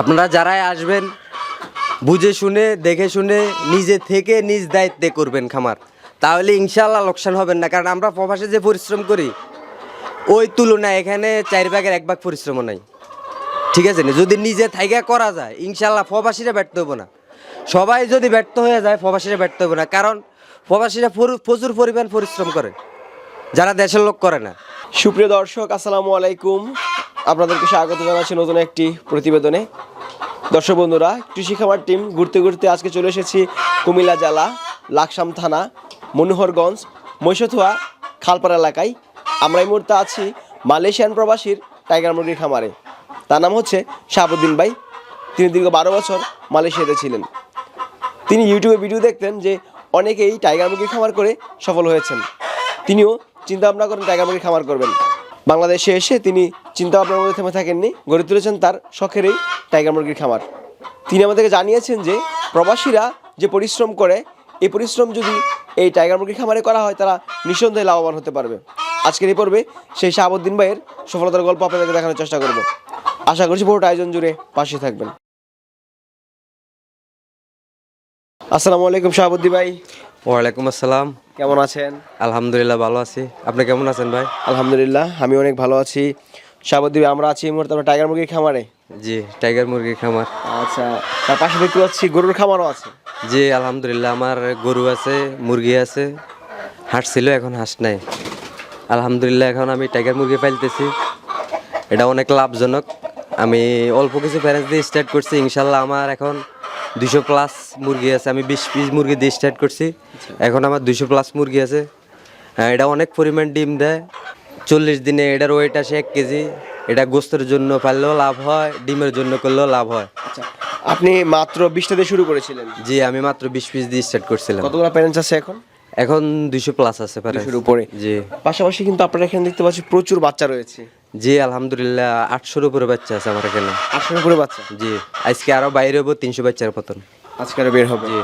আপনারা যারাই আসবেন, বুঝে শুনে, দেখে শুনে, নিজে থেকে নিজ দায়িত্বে করবেন খামার। তাহলে ইনশাল্লাহ লোকসান হবেন না, কারণ আমরা প্রবাসে যে পরিশ্রম করি, ওই তুলনায় এখানে চার ভাগের এক ভাগ পরিশ্রমও নাই। ঠিক আছে যদি নিজে থাইকা করা যায় ইনশাল্লাহ প্রবাসীরা ব্যর্থ হব না। সবাই যদি ব্যর্থ হয়ে যায়, প্রবাসীরা ব্যর্থ হবে না, কারণ প্রবাসীরা প্রচুর পরিমাণ পরিশ্রম করে, যারা দেশের লোক করে না। সুপ্রিয় দর্শক, আসসালামু আলাইকুম। আপনাদেরকে স্বাগত জানাচ্ছি নতুন একটি প্রতিবেদনে। দর্শক বন্ধুরা, কৃষি খামার টিম ঘুরতে ঘুরতে আজকে চলে এসেছি কুমিল্লা জেলা, লাকসাম থানা, মনোহরগঞ্জ মৈশথুয়া খালপাড়া এলাকায়। আমরা এই মুহূর্তে আছি মালয়েশিয়ান প্রবাসীর টাইগার মুরগির খামারে। তার নাম হচ্ছে শাহাবুদ্দিন ভাই। তিনি দীর্ঘ বারো বছর মালয়েশিয়াতে ছিলেন। তিনি ইউটিউবে ভিডিও দেখতেন যে অনেকেই টাইগার মুরগির খামার করে সফল হয়েছেন। তিনিও চিন্তা ভাবনা করেন টাইগার মুরগির খামার করবেন। বাংলাদেশে এসে তিনি চিন্তা ভাবনার মধ্যে থেমে থাকেননি। গড়ে তুলেছেন তার শখেরই টাইগার মুরগির খামার। তিনি আমাদেরকে জানিয়েছেন যে, প্রবাসীরা যে পরিশ্রম করে, এই পরিশ্রম যদি এই টাইগার মুরগির খামারে করা হয়, তারা নিঃসন্দেহে লাভবান হতে পারবে। আজকের এই পর্বে সেই শাহাবুদ্দিন ভাইয়ের সফলতার গল্প আপনাদেরকে দেখানোর চেষ্টা করব। আশা করছি পুরোটা আয়োজন জুড়ে পাশে থাকবেন। আসসালামু আলাইকুম শাহাবুদ্দি ভাই। ওয়ালাইকুম আসসালাম। কেমন আছেন? আলহামদুলিল্লাহ ভালো আছি। আপনি কেমন আছেন ভাই? আলহামদুলিল্লাহ আমি অনেক ভালো আছি। ভাই আমরা আছি এই মুহূর্তে আমরা টাইগার মুরগির খামারে। জি টাইগার মুরগির খামার। আচ্ছা তার পাশে দেখতে পাচ্ছি গরুর খামারও আছে। জি আলহামদুলিল্লাহ আমার গরু আছে মুরগি আছে। হাঁস ছিল এখন হাঁস নাই। আলহামদুলিল্লাহ এখন আমি টাইগার মুরগি পালতেছি। এটা অনেক লাভজনক। আমি অল্প কিছু প্যারেন্টস দিয়ে স্টার্ট করছি। ইনশাল্লাহ আমার এখন দুশো প্লাস মুরগি আছে আমি বিশ পিস মুরগি দিয়ে স্টার্ট করছি। এখন আমার দুশো প্লাস মুরগি আছে। হ্যাঁ, এটা অনেক পরিমাণ ডিম দেয়। চল্লিশ দিনে এটার ওয়েট আসে এক কেজি। এটা গোস্তের জন্য পারলেও লাভ হয় ডিমের জন্য করলেও লাভ হয়। আচ্ছা আপনি মাত্র বিশটা দিয়ে শুরু করেছিলেন? জি আমি মাত্র বিশ পিস দিয়ে স্টার্ট করছিলাম। কতগুলো প্যারেন্টস আছে এখন? এখন দুশো প্লাস আছে দুশোর উপরে। জি। পাশাপাশি কিন্তু আপনারা এখানে দেখতে পাচ্ছি প্রচুর বাচ্চা রয়েছে। জি আলহামদুলিল্লাহ আটশোর উপরে বাচ্চা আছে আমার এখানে। আটশোর উপরে বাচ্চা? জি আজকে আরও বাইরে হব তিনশো বাচ্চার পতন আজকে আরও বের হবে? জি।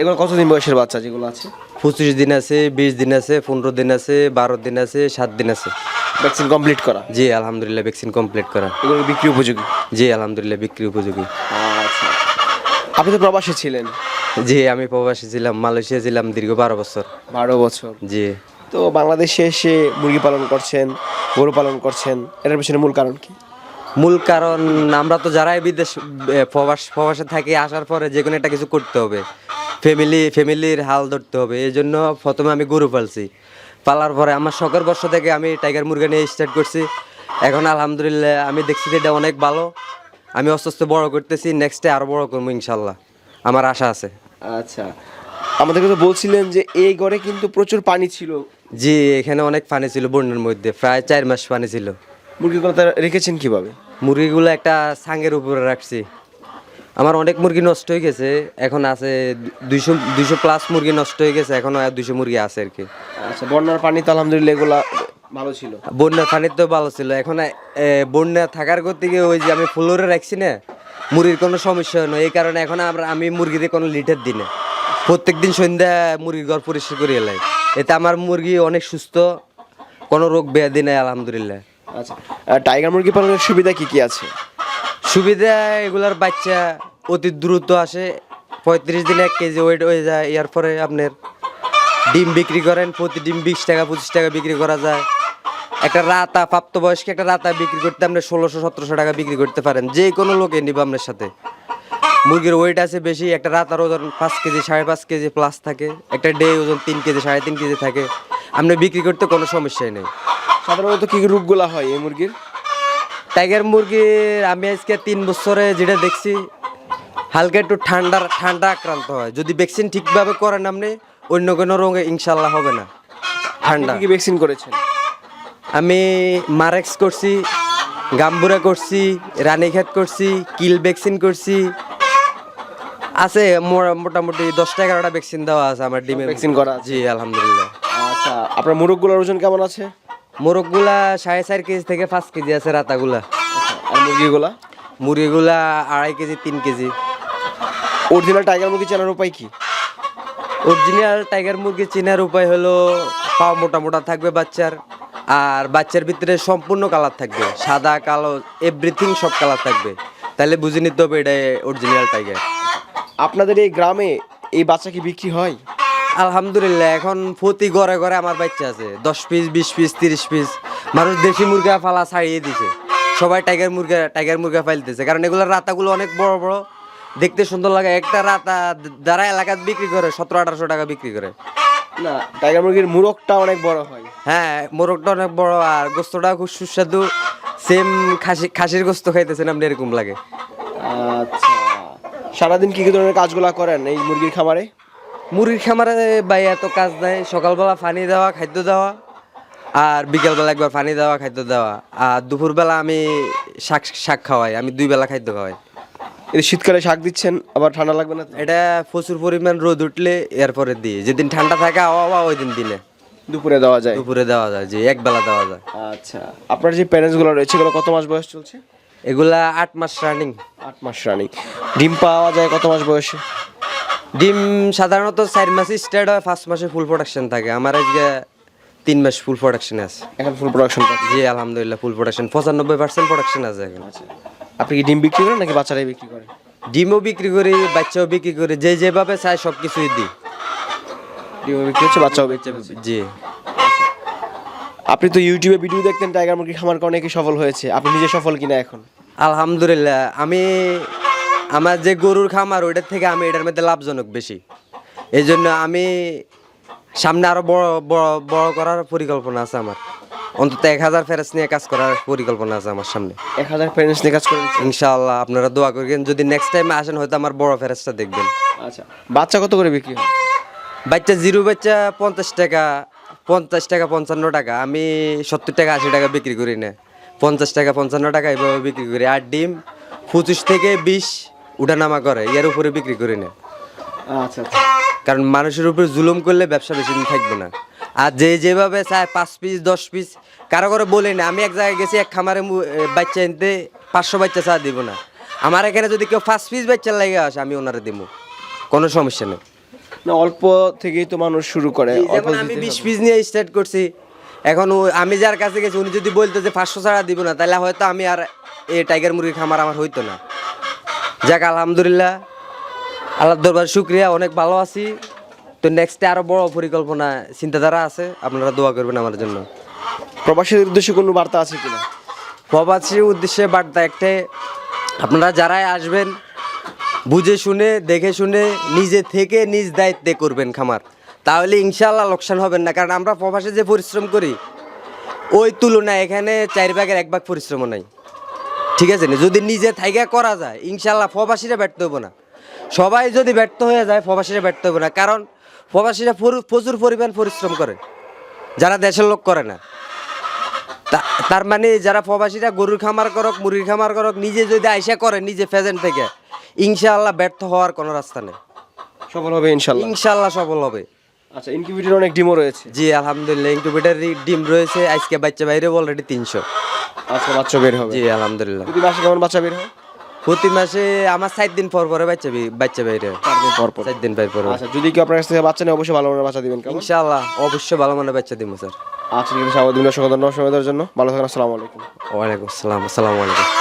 এগুলো কতদিন বয়সের বাচ্চা যেগুলো আছে? পঁচিশ দিন আছে বিশ দিন আছে পনেরো দিন আছে বারো দিন আছে সাত দিন আছে। ভ্যাকসিন কমপ্লিট করা? জি আলহামদুলিল্লাহ ভ্যাকসিন কমপ্লিট করা। এগুলো বিক্রি উপযোগী? জি আলহামদুলিল্লাহ বিক্রি উপযোগী। আচ্ছা। আপনি তো প্রবাসী ছিলেন? জি আমি প্রবাসী ছিলাম মালয়েশিয়া ছিলাম দীর্ঘ বারো বছর। বারো বছর। জি। তো বাংলাদেশে এসে মুরগি পালন করছেন গরু পালন করছেন এটার পিছনে মূল কারণ কি? মূল কারণ আমরা তো যারাই বিদেশ প্রবাস প্রবাসে থাকি আসার পরে যে কোনো একটা কিছু করতে হবে। ফ্যামিলি ফ্যামিলির হাল ধরতে হবে এই জন্য প্রথমে আমি গরু পালছি। পালার পরে আমার শখের বর্ষ থেকে আমি টাইগার মুরগি নিয়ে স্টার্ট করছি। এখন আলহামদুলিল্লাহ আমি দেখছি যে এটা অনেক ভালো। আমি আস্তে আস্তে বড় করতেছি নেক্সটে আরও বড় করব ইনশাল্লাহ। আমার আশা আছে। আচ্ছা। আমাদেরকে তো বলছিলেন যে এই ঘরে কিন্তু প্রচুর পানি ছিল। জি এখানে অনেক পানি ছিল বন্যার মধ্যে প্রায় চার মাস পানি ছিল। মুরগিগুলো তারা রেখেছেন কীভাবে? মুরগিগুলো একটা সাঙ্গের উপরে রাখছি। আমার অনেক মুরগি নষ্ট হয়ে গেছে এখন আছে দুইশো দুইশো প্লাস মুরগি নষ্ট হয়ে গেছে এখন আর দুইশো মুরগি আছে আর কি। আচ্ছা বন্যার পানি তো আলহামদুলিল্লাহ এগুলা ভালো ছিল। বন্যার পানির তো ভালো ছিল এখন বন্যা থাকার থেকে ওই যে আমি ফ্লোরে রাখছি না মুরগির কোনো সমস্যা হয় না এই কারণে এখন আমরা আমি মুরগিতে কোনো লিটার দিই না। প্রত্যেক দিন সন্ধ্যা মুরগির ঘর পরিষ্কার করে এলাই এতে আমার মুরগি অনেক সুস্থ কোনো রোগ ব্যাধি নেই আলহামদুলিল্লাহ। আচ্ছা টাইগার মুরগি পালনের সুবিধা কি কি আছে? সুবিধা এগুলার বাচ্চা অতি দ্রুত আসে পঁয়ত্রিশ দিনে এক কেজি ওয়েট হয়ে যায় এর পরে আপনার ডিম বিক্রি করেন প্রতি ডিম বিশ টাকা পঁচিশ টাকা বিক্রি করা যায়। একটা রাতা প্রাপ্তবয়স্ক একটা রাতা বিক্রি করতে আপনি ষোলোশো সতেরোশো টাকা বিক্রি করতে পারেন যে কোনো লোকে নিব আপনার সাথে। মুরগির ওয়েট আছে বেশি একটা রাত রাতার ওজন পাঁচ কেজি সাড়ে পাঁচ কেজি প্লাস থাকে একটা ডে ওজন তিন কেজি সাড়ে তিন কেজি থাকে। আপনি বিক্রি করতে কোনো সমস্যাই নেই। সাধারণত কি রোগগুলা হয় এই মুরগির? টাইগার মুরগির আমি আজকে তিন বছরে যেটা দেখছি হালকা একটু ঠান্ডা ঠান্ডা আক্রান্ত হয়। যদি ভ্যাকসিন ঠিকভাবে করেন আপনি অন্য কোনো রোগে ইনশাল্লাহ হবে না। ঠান্ডা। কি ভ্যাকসিন করেছেন? আমি মারেক্স করছি গাম্বুরা করছি রানীক্ষেত করছি কিল ভ্যাকসিন করছি আছে মোটামুটি দশটা এগারোটা ভ্যাকসিন দেওয়া আছে আমার ডিমে। ভ্যাকসিন করা জি আলহামদুলিল্লাহ। আচ্ছা আপনার মুরগগুলোর ওজন কেমন আছে? মোরগগুলা সাড়ে চার কেজি থেকে পাঁচ কেজি আছে রাতাগুলা। আর মুরগিগুলা? মুরগিগুলা আড়াই কেজি তিন কেজি। অরিজিনাল টাইগার মুরগি চেনার উপায় কি? অরিজিনাল টাইগার মুরগি চেনার উপায় হলো পা মোটা মোটা থাকবে বাচ্চার আর বাচ্চার ভিতরে সম্পূর্ণ কালার থাকবে। সাদা কালো এভরিথিং সব কালার থাকবে। তাহলে বুঝে নিতে হবে এটা অরিজিনাল টাইগার আপনাদের এই গ্রামে এই বাচ্চা কি বিক্রি হয়? আলহামদুলিল্লাহ এখন প্রতি ঘরে ঘরে আমার বাচ্চা আছে। দশ পিস বিশ পিস তিরিশ পিস। মানুষ দেশি মুরগা ফালা ছাড়িয়ে দিছে। সবাই টাইগার মুরগা টাইগার মুরগা ফাইলতেছে কারণ এগুলোর রাতাগুলো অনেক বড় বড়। দেখতে সুন্দর লাগে। একটা রাতা দ্বারা এলাকাত বিক্রি করে সতেরো আঠারোশো টাকা বিক্রি করে। না টাইগার মুরগির মুরগটা অনেক বড় হয়। হ্যাঁ মোরগটা অনেক বড় আর গোস্তটা খুব সুস্বাদু। সেম খাসি খাসির গোস্ত খাইতেছেন আপনি এরকম লাগে। আচ্ছা। সারাদিন কি কি ধরনের কাজগুলো করেন এই মুরগির খামারে? মুরগির খামারে ভাই এত কাজ নাই। সকালবেলা পানি দেওয়া খাদ্য দেওয়া আর বিকেলবেলা একবার পানি দেওয়া খাদ্য দেওয়া। আর দুপুরবেলা আমি শাক শাক খাওয়াই আমি দুই বেলা খাদ্য খাওয়াই। এই শীতকালে শাক দিচ্ছেন আবার ঠান্ডা লাগবে না? এটা প্রচুর পরিমাণ রোদ উঠলে এরপরে দিই। যেদিন ঠান্ডা থাকে আওয়া আওয়া ওই দিন দিলে। দুপুরে দেওয়া যায়? দুপুরে দেওয়া যায় যে এক বেলা দেওয়া যায়। আচ্ছা। আপনার যে প্যারেন্টসগুলো রয়েছে এগুলো কত মাস বয়স চলছে? এগুলা আট মাস রানিং আট মাস রানিং ডিম পাওয়া যায় কত মাস বয়সে? ডিম সাধারণত চার মাসে স্টার্ট হয় ফার্স্ট মাসে ফুল প্রোডাকশন থাকে। আমার আজকে তিন মাস ফুল প্রোডাকশনে আছে। এখন ফুল প্রোডাকশন জি আলহামদুলিল্লাহ ফুল প্রোডাকশন পঁচানব্বই পার্সেন্ট প্রোডাকশন আছে এখন। আপনি কি ডিম বিক্রি করেন নাকি বাচ্চারাই বিক্রি করেন ডিমও বিক্রি করি বাচ্চাও বিক্রি করি যে যেভাবে চাই সব কিছুই দিই। ডিমও বিক্রি হচ্ছে বাচ্চাও বিক্রি জি। আপনি তো ইউটিউবে ভিডিও দেখতেন টাইগার মুরগি খামার করে অনেকে সফল হয়েছে। আপনি নিজে সফল কিনা এখন? আলহামদুলিল্লাহ আমি আমার যে গরুর খামার ওইটার থেকে আমি এটার মধ্যে লাভজনক বেশি। এই জন্য আমি সামনে আরও বড় বড় বড় করার পরিকল্পনা আছে আমার। অন্তত এক হাজার ফেরেস নিয়ে কাজ করার পরিকল্পনা আছে আমার সামনে। এক হাজার ফেরেস নিয়ে কাজ করে দিচ্ছেন ইনশাআল্লাহ আপনারা দোয়া করবেন যদি নেক্সট টাইম আসেন হয়তো আমার বড় ফেরাসটা দেখবেন। আচ্ছা বাচ্চা কত করে বিক্রি হয়? বাচ্চা জিরো বাচ্চা পঞ্চাশ টাকা পঞ্চাশ টাকা পঞ্চান্ন টাকা আমি সত্তর টাকা আশি টাকা বিক্রি করি না। পঞ্চাশ টাকা পঞ্চান্ন টাকা এইভাবে বিক্রি করি। আর ডিম পঁচিশ থেকে বিশ উঠানামা করে এর উপরে বিক্রি করি না। আচ্ছা আচ্ছা। কারণ মানুষের উপরে জুলুম করলে ব্যবসা বেশি দিন থাকবে না। আর যে যেভাবে চায় পাঁচ পিস দশ পিস কারও করে বলি না আমি এক জায়গায় গেছি এক খামারে বাচ্চা এনতে পাঁচশো বাচ্চা চা দিব না। আমার এখানে যদি কেউ পাঁচ পিস বাচ্চা লাগে আসে আমি ওনারে দিব কোনো সমস্যা নেই। না অল্প থেকেই তো মানুষ শুরু করে আমি বিশ পিস নিয়ে স্টার্ট করছি এখন আমি যার কাছে গেছি উনি যদি বলতো যে পাঁচশো ছাড়া দিব না তাহলে হয়তো আমি আর এই টাইগার মুরগি খামার আমার হইতো না। যাক আলহামদুলিল্লাহ আল্লাহ দরবার শুক্রিয়া অনেক ভালো আছি। তো নেক্সটে আরও বড় পরিকল্পনা চিন্তাধারা আছে আপনারা দোয়া করবেন আমার জন্য। প্রবাসীদের উদ্দেশ্যে কোনো বার্তা আছে কিনা? প্রবাসীর উদ্দেশ্যে বার্তা একটাই আপনারা যারাই আসবেন বুঝে শুনে দেখে শুনে নিজে থেকে নিজ দায়িত্বে করবেন খামার। তাহলে ইনশাল্লাহ লোকসান হবেন না কারণ আমরা প্রবাসে যে পরিশ্রম করি ওই তুলনায় এখানে চার ভাগের এক ভাগ পরিশ্রমও নাই। ঠিক আছে না? যদি নিজে থাইকা করা যায় ইনশাল্লাহ প্রবাসীরা ব্যর্থ হব না। সবাই যদি ব্যর্থ হয়ে যায় প্রবাসীরা ব্যর্থ হবে না কারণ প্রবাসীরা প্রচুর- পরিমাণ পরিশ্রম করে। যারা দেশের লোক করে না। তার মানে যারা প্রবাসীরা গরুর খামার করক মুরগির খামার করক নিজে যদি আইসা করে নিজে ফেজেন্ট থেকে ইনশাআল্লাহ ব্যর্থ হওয়ার কোনো রাস্তা নেই। সফল হবে ইনশাল্লাহ ইনশাআল্লাহ সফল হবে। আচ্ছা ইনকিউবেটর অনেক ডিমও রয়েছে। জি আলহামদুলিল্লাহ ইনকিউবেটার ডিম রয়েছে। আজকে বাচ্চা বাইরে অলরেডি তিনশো। আচ্ছা বাচ্চা বের হবে। জি আলহামদুলিল্লাহ। প্রতি মাসে কেমন বাচ্চা বের হয়? প্রতি মাসে আমার সাত দিন পর পরে বাচ্চা বাচ্চা বাইরে। চার দিন পর পর। সাত দিন পর পরে। আচ্ছা যদি কেউ আপনার কাছ থেকে বাচ্চা নেয় অবশ্যই ভালো মানের বাচ্চা দিবেন ইনশাআল্লাহ অবশ্যই ভালো মানে বাচ্চা দিব স্যার। আচ্ছা ঠিক আছে আমাদের সময় দেওয়ার জন্য। ভালো থাকেন আসসালামু আলাইকুম। ওয়ালাইকুম আসসালাম আসসালামু আলাইকুম।